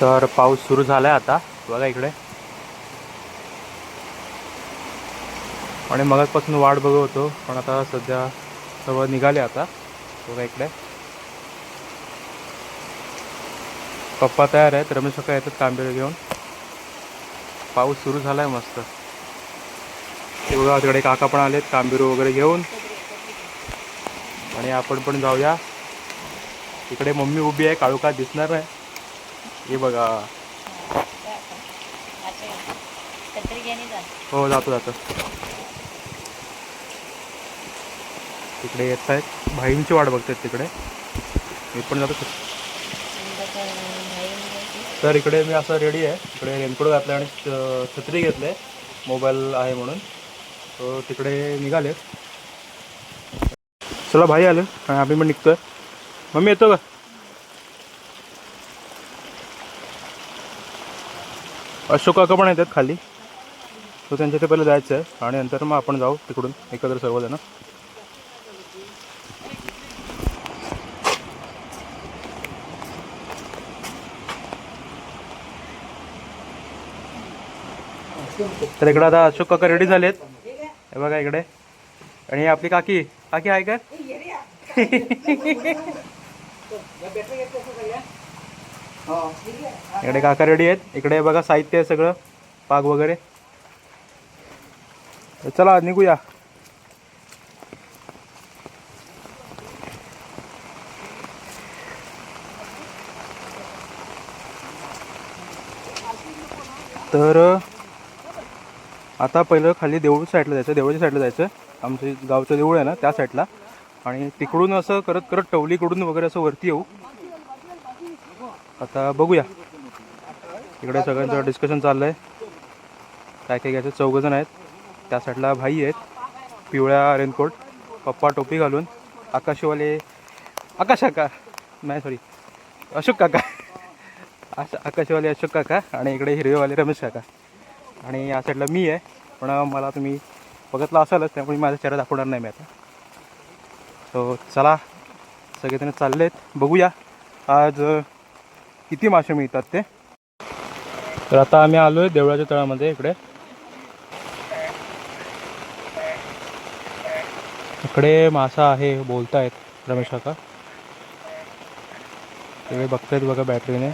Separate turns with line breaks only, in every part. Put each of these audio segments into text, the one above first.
तर पाऊस सुरू झाला आहे आता. बघा इकडे. आणि मगाचपासून वाट बघत होतो पण आता सध्या सर्व निघाले आता. बघा इकडे. पप्पा तयार आहेत रमेश काका येतात कांबेर घेऊन. पाऊस सुरू झाला आहे मस्त. ते बघा तिकडे काका पण आलेत कांबिरू वगैरे घेऊन. आणि आपण पण जाऊया. इकडे मम्मी उभी आहे काळुका दिसणार नाही. हे बघा. हो जातो जातो. तिकडे येत आहेत भाईंची वाट बघतात तिकडे. मी पण जातो. तर इकडे मी असं रेडी आहे. इकडे रेनकोट घातलं आणि छत्री घेतले मोबाईल आहे म्हणून. तिकडे निघाले चला भाई आले. आम्ही पण निघतोय. मम्मी येतो का? अशोक काका पण येतात खाली. तो त्यांच्या ते पहिले जायचं आहे आणि नंतर मग आपण जाऊ तिकडून एकत्र सर्वजण. तर इकडे आता अशोक काका रेडी झालेत. हे बघा इकडे. आणि आपली काकी. काकी आहे का? इकडे काका रेडी आहेत. इकडे बघा साहित्य आहे सगळं पाक वगैरे. चला निघूया. तर आता पहिलं खाली देऊळ साईडला जायचं. देवळच्या साईडला जायचं. आमचं गावचं देऊळ आहे ना त्या साईडला आणि तिकडून असं करत करत टवलीकडून वगैरे असं वरती येऊ. आता बघूया. इकडे सगळ्यांचं डिस्कशन चाललं आहे काय काय घ्यायचं? चौघजण आहेत. त्या साईडला भाई आहेत. पिवळ्या रेनकोट पप्पा टोपी घालून. आकाशवाले आकाश काका. नाही सॉरी अशोक काका. आश आकाशवाले अशोक काका आणि इकडे हिरवेवाले रमेश काका. आणि या साईडला मी आहे. पण मला तुम्ही बघितलं असालच त्यामुळे माझा चेहरा दाखवणार नाही मी आता. सो चला. सगळेजण चाललेत. बघूया. आज किती मासे मिळतात ते? तर आता आम्ही आलो आहे देवळाच्या तळामध्ये इकडे. इकडे मासा आहे बोलतायत रमेश काका. तिकडे बघतायत बघा बॅटरीने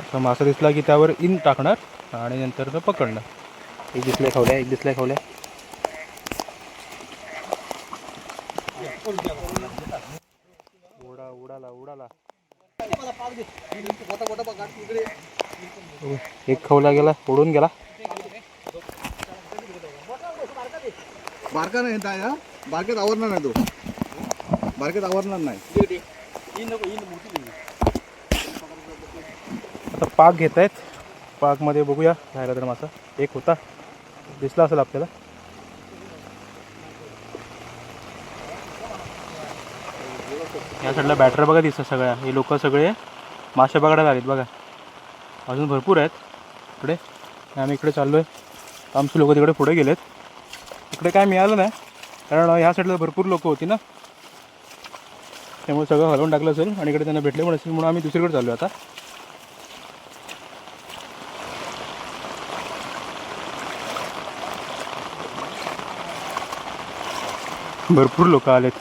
असा मासा दिसला की त्यावर इन टाकणार आणि नंतर तो पकडणार. एक दिसल्या खावल्या एक दिसल्या खावल्या. एक खवला गेला उडून गेला.
बारका नाही बारकेत आवरणार नाही तो. बारकेत आवरणार नाही.
आता पाक घेत आहेत पाकमध्ये बघूया राहिला तर मासा. एक होता. दिसला असेल आपल्याला. या साईडला बॅटर बघा दिसतात सगळ्या. हे लोक सगळे मासे बघायला आलेत बघा. अजून भरपूर आहेत. इकडे. आम्ही इकडे चाललो आहे आमचे लोक तिकडे पुढे गेलेत. इकडे काय मिळालं नाही. कारण ह्या साईडला भरपूर लोक होती ना. त्यामुळे सगळं हलवून टाकलं असेल आणि इकडे त्यांना भेटले पण असेल म्हणून आम्ही दुसरीकडे चाललो आता. भरपूर लोक आलेत.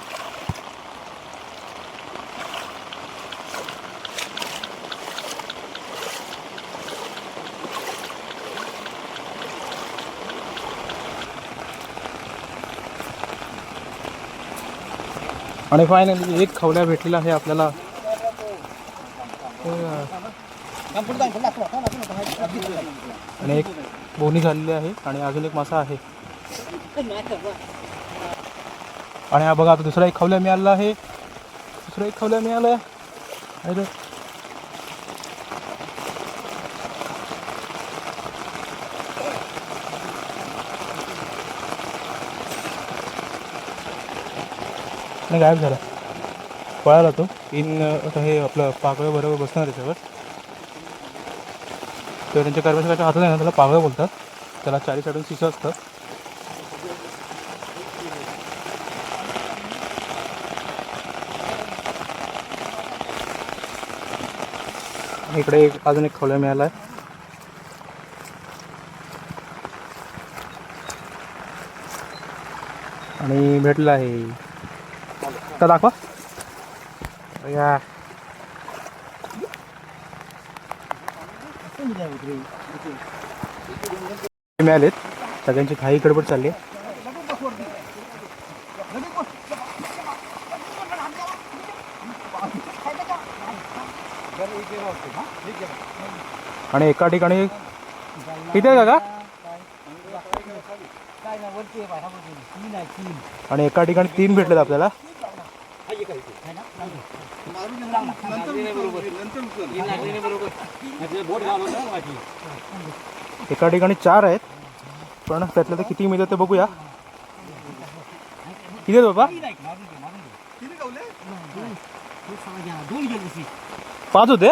आणि फायनली एक खवल्या भेटलेला आहे आपल्याला. आणि एक बोनी झालेली आहे आणि अजून एक मासा आहे. आणि हा बघा आता दुसरा एक खवल्या मिळाला आहे. दुसरा एक खवल्या मिळाला आहे नाही गायब झाला. पळाला तो. इन आता हे आपलं पाकळं बरोबर बसणार त्याच्यावर. तर त्यांच्या कर्मचाऱ्याच्या हातात आहे ना त्याला पागळं बोलतात. त्याला चारी साईडून शिसं असतं इकडे एक अजून एक खोल्या मिळाला आहे आणि भेटला आहे. तर दाखवा या मिळालेत सगळ्यांची घाई गडबड चालली आहे. आणि एका ठिकाणी किती आहे का आणि एका ठिकाणी तीन भेटलेत आपल्याला एका ठिकाणी चार आहेत पण त्यातले तर किती मिळतात ते बघूया. किती आहेत बाबा? पाच होते?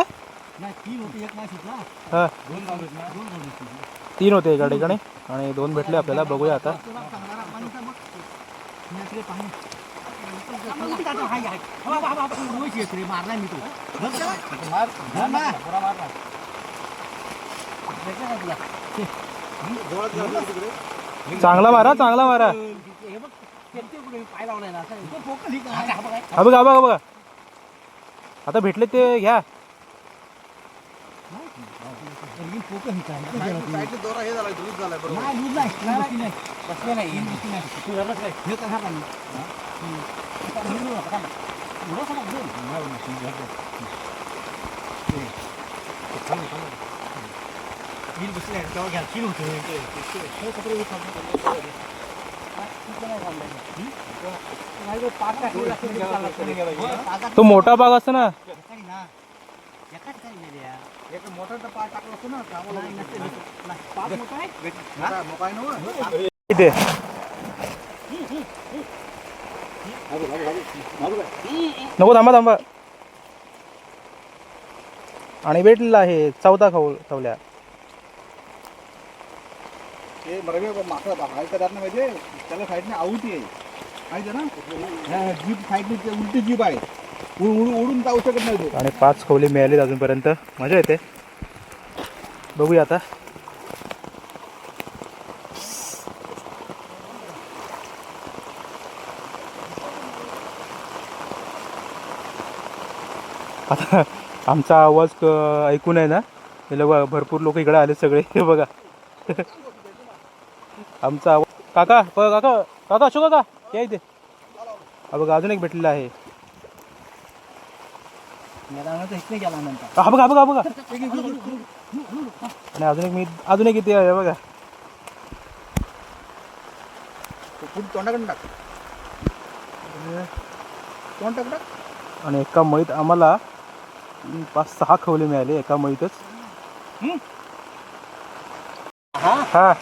तीन होते एका ठिकाणी. आणि दोन भेटले आपल्याला बघूया आता. चांगला मारा चांगला मारा. हा बघा बघा बघा. आता भेटले ते घ्या.
साईडला दोरा हे झाला लूज झालाय बरोबर
तो मोठा बाग असतो
मोठा पाय टाकला ना मोठा ना?
इथे. नको थांबा थांबा. आणि भेटलेला आहे चौथा खाऊ
माहितीये त्याला साईडने आऊती आहे. माहिती ना? ह्या जीप साईडने उलटी जीप आहे. उड- उड- उडून जाऊ शकत नाही
आणि पाच खवले मिळालेत अजूनपर्यंत. मजा येते. बघूया आता. आता आमचा आवाज क- ऐकून आहे ना. हे भरपूर लोक इकडे आले सगळे. हे बघा. आमचा आवाज काका बघा काका काका अशोक काका या इथे. हा बघा अजून एक भेटलेला आहे. हा बघा बघा बघा. आणि अजून एक मी अजून एक इथे आहे बघा.
तो तोंडाकडे टाक तोंड टाक
आणि एका मळीत आम्हाला पाच सहा खवले मिळाले एका मळीतच. हा.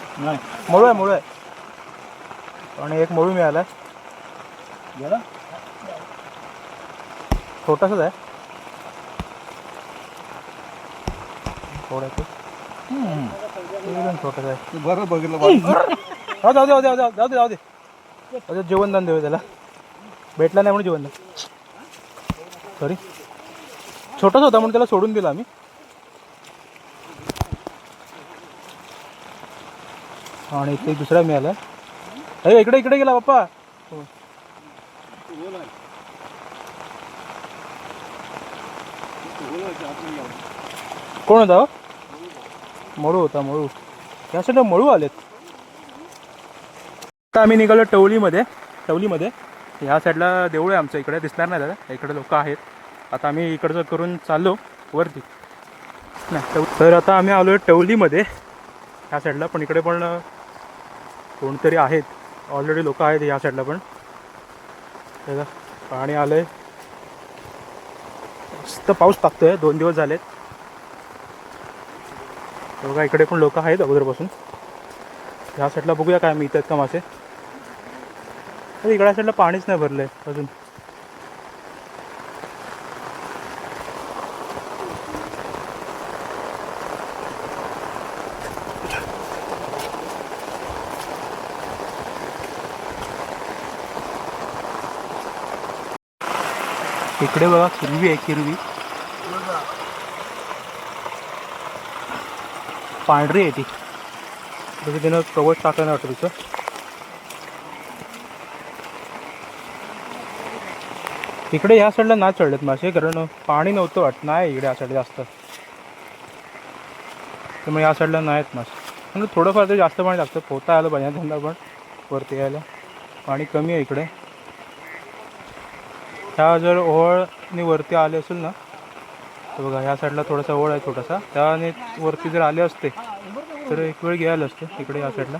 मळू आहे मळू आहे. आणि एक मळू मिळाला. छोटासाच आहे. छोटासा आहे.
ते बरं बघितलं बा.
हा जाऊ दे जाऊ दे जाऊ दे जाऊ दे जाऊ दे. जाऊ दे जेवणदान देऊ त्याला. भेटला नाही म्हणून जेवणदान सॉरी छोटाच होता म्हणून त्याला सोडून दिला आम्ही. आणि इथे एक दुसरा मिळाला अरे इकडे इकडे गेला पप्पा कोण होता हो? मळू होता मळू. या साईडला मळू आलेत. आता आम्ही निघालो टवलीमध्ये. टवलीमध्ये. ह्या साईडला देऊळ आहे आमच्या इकडे दिसणार नाही दादा. इकडे लोक आहेत. आता आम्ही इकडचं करून चाललो वरती. नाही तर आता आम्ही आलो आहे टवलीमध्ये. ह्या साईडला पण इकडे पण कोणतरी आहेत. ऑलरेडी लोक आहेत ह्या साईडला पण. हे पाणी आलं आहे मस्त पाऊस टाकतोय दोन दिवस झालेत. बघा इकडे पण लोक आहेत अगोदरपासून. ह्या साईडला बघूया काय मिळतात का मासे. तर इकडच्या साईडला पाणीच नाही भरलंय अजून. इकडे बघा हिरवी आहे हिरवी. पांढरी आहे ती. तसं त्यानं कवच टाकलं वाटतं तिचं. इकडे ह्या साईडला नाही चढलेत मासे कारण पाणी नव्हतं वाटत. नाही इकडे या साईड जास्त. त्यामुळे या साईडला नाहीत मासे म्हणजे थोडंफार ते जास्त पाणी लागतं. पोहता आलं पाहिजे त्यांना पण वरती यायला. पाणी कमी आहे इकडे. ह्या जर ओहळनी वरती आले असेल ना तर बघा ह्या साईडला थोडासा ओळ आहे छोटासा. त्याने वरती जर आले असते तर एक वेळ घ्यायला असते इकडे या साईडला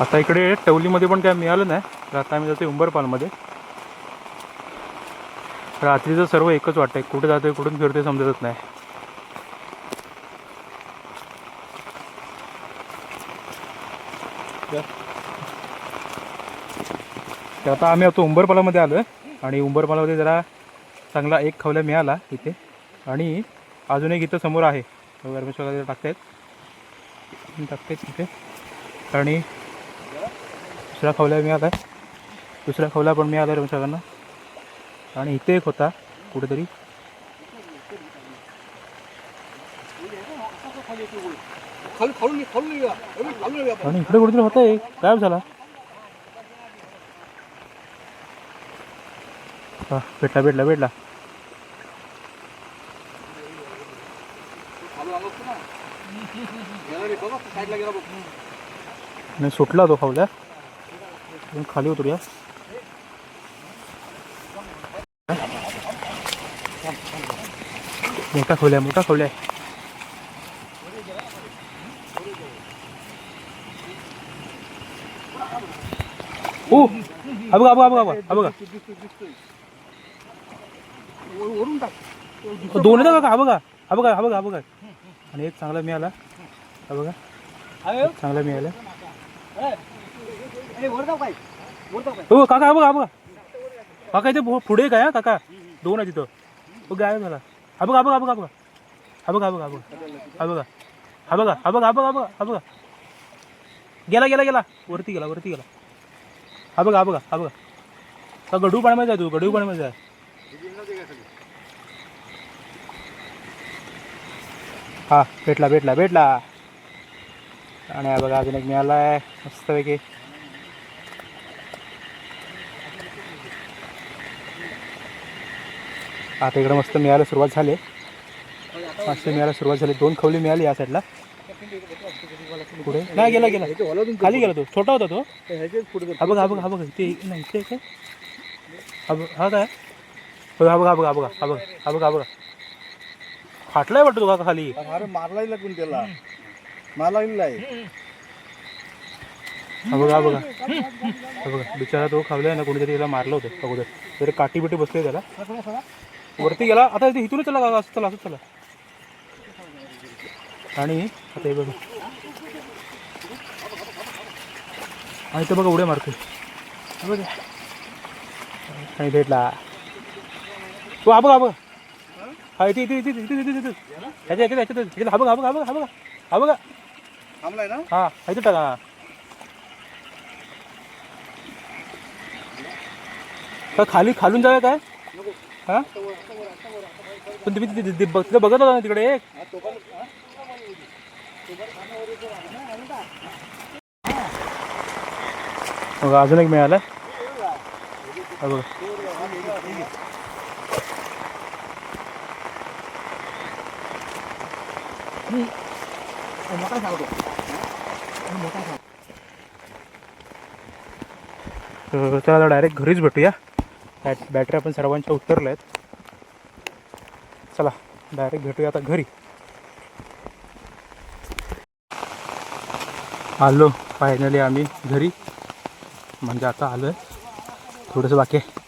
आता इकडे टवलीमध्ये पण काय मिळालं नाही. तर आता आम्ही जातो उंबरपालमध्ये. रात्रीचं सर्व एकच वाटतंय. कुठे जाते कुठून फिरते समजतच नाही. तर आता आम्ही आता उंबरपालामध्ये आलो आहे आणि उंबरपालामध्ये जरा चांगला एक खवल्या मिळाला इथे. आणि अजून एक इथं समोर आहे. गरमेश टाकतायत. टाकतायत इथे. आणि दुसरा खवल्या मिळाला. आहे दुसरा खवला पण मिळाला रमेशकांना आणि इथे एक होता कुठेतरी. आणि इकडे कुठेतरी होता एक गायब झाला. हा भेटला भेटला भेटला. नाही सुटला तो खावल्या मग खाली उतरूया मोठा खोल्या मोठा खोल्या. ओ हा बघा हा बघा हा बघा हा बघा.
वरून टाक
दोन का हा बघा हा बघा हा बघा हा बघा आणि एक चांगला मिळाला हा बघा एक चांगला मिळाला हो काका हा बघा हा बघा काका इथे पुढे काय हा काका दोन आहे तिथं हो गायब झाला हा बघा हा बघा हा बघा हा बघा हा बघा हा बघा हा बघा हा बघा हा बघा हा बघा हा बघा हा बघा गेला गेला गेला वरती गेला वरती गेला हा बघा हा बघा हा बघा का गडू पाण्यामध्ये आहे तू गडू पाण्यामध्ये आहे हा भेटला भेटला भेटला. आणि हा बघा अजून एक मिळाला आहे मस्तपैकी. आता इकडे मस्त मिळायला सुरुवात झाली. मासे मिळायला सुरुवात झाली. दोन खवली मिळाली या साईडला पुढे? नाही गेला गेला. खाली गेला तो. छोटा होता तो. हा बघा हा बघा हा बघा. ते नाही ते काय हा बघ हा काय? बघा हा बघा हा बघ हा बघा हा बघा हा फाटलाय वाटतो तो काका खाली.
अरे मारलाय लागून त्याला. मारला आहे
हा बघा हा बघा. हा बघा. बिचारा तो खावलाय ना कोणीतरी त्याला मारलं होतं अगोदर. तरी काठी बिटी बसली त्याला. वरती गेला. आता इथे इथूनच चला काका असं चला असंच चला. आणि आता हे बघा. आणि इथं बघा उड्या मारतोय. हा बघा आणि भेटला. तो हा बघा बघा. हा इथे इथे इथे इथे इथे इथे. ह्याच्या इथे ह्याच्यात इथे हा बघा हा बघा हा बघा हा बघा. हा बघा.
थांबलाय ना?
हा इथे टाका का खाली खालून जाऊया काय? हा? पण तुम्ही तिथे- तिथे बघ- तिथं बघत होता ना तिकडे एक? बघा अजून एक मिळालं. हा बघा.
मोठा सांगतो
तर चला डायरेक्ट घरीच भेटूया. बॅट बॅटऱ्या पण सर्वांच्या उतरल्या आहेत चला डायरेक्ट भेटूया आता घरी. आलो फायनली आम्ही घरी. म्हणजे आता आलो आहे थोडंसं बाकी आहे.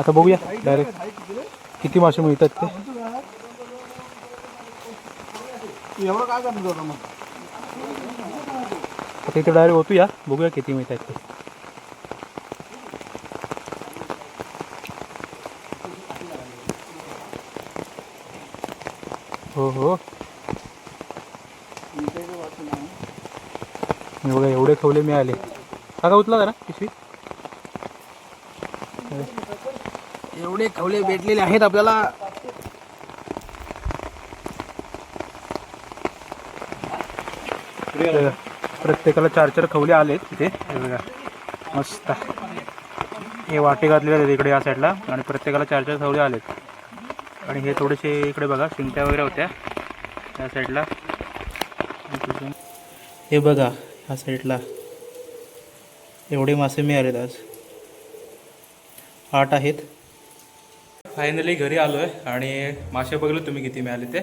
आता बघूया डायरेक्ट किती मासे मिळतात ते? आता इथे डायरेक्ट होतो या बघूया किती मिळतात ते. हो हो. बघा एवढे खवले मिळाले. काका उतला जरा पिशवी एवढे खवले भेटलेले आहेत आपल्याला. प्रत्येकाला चार चार खवले आलेत तिथे मस्त. हे वाटे घातलेले आहेत इकडे या साईडला आणि प्रत्येकाला चार चार खवले आलेत. आणि हे थोडेसे इकडे बघा शिंगट्या वगैरे होत्या त्या साईडला हे बघा ह्या साईडला एवढे मासे मिळालेत आज. आठ आहेत. फायनली घरी आलो आहे आणि मासे बघलो तुम्ही किती मिळाले ते.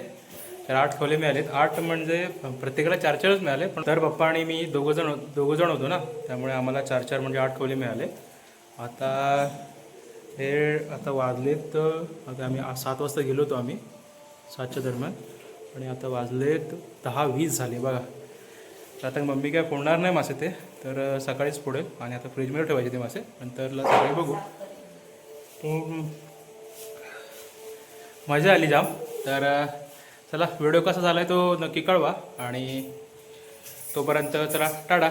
तर आठ खोले मिळालेत. आठ म्हणजे प्रत्येकाला चार चारच मिळाले पण तर पप्पा आणि मी दोघं जण दोघं जण होतो ना त्यामुळे आम्हाला चार चार म्हणजे आठ खोले मिळाले. आता हे आता वाजलेत आता आम्ही सात वाजता गेलो होतो आम्ही सातच्या दरम्यान. आणि आता वाजलेत दहा वीस झाले बघा. तर आता मम्मी काय फोडणार नाही मासे ते तर सकाळीच फोडेल आणि आता फ्रीजमध्ये ठेवायचे ते मासे. नंतरला सकाळी बघू. तर मजा आली जाम. तर चला व्हिडिओ कसा झाला आहे तो नक्की कळवा आणि तोपर्यंत चला टाटा.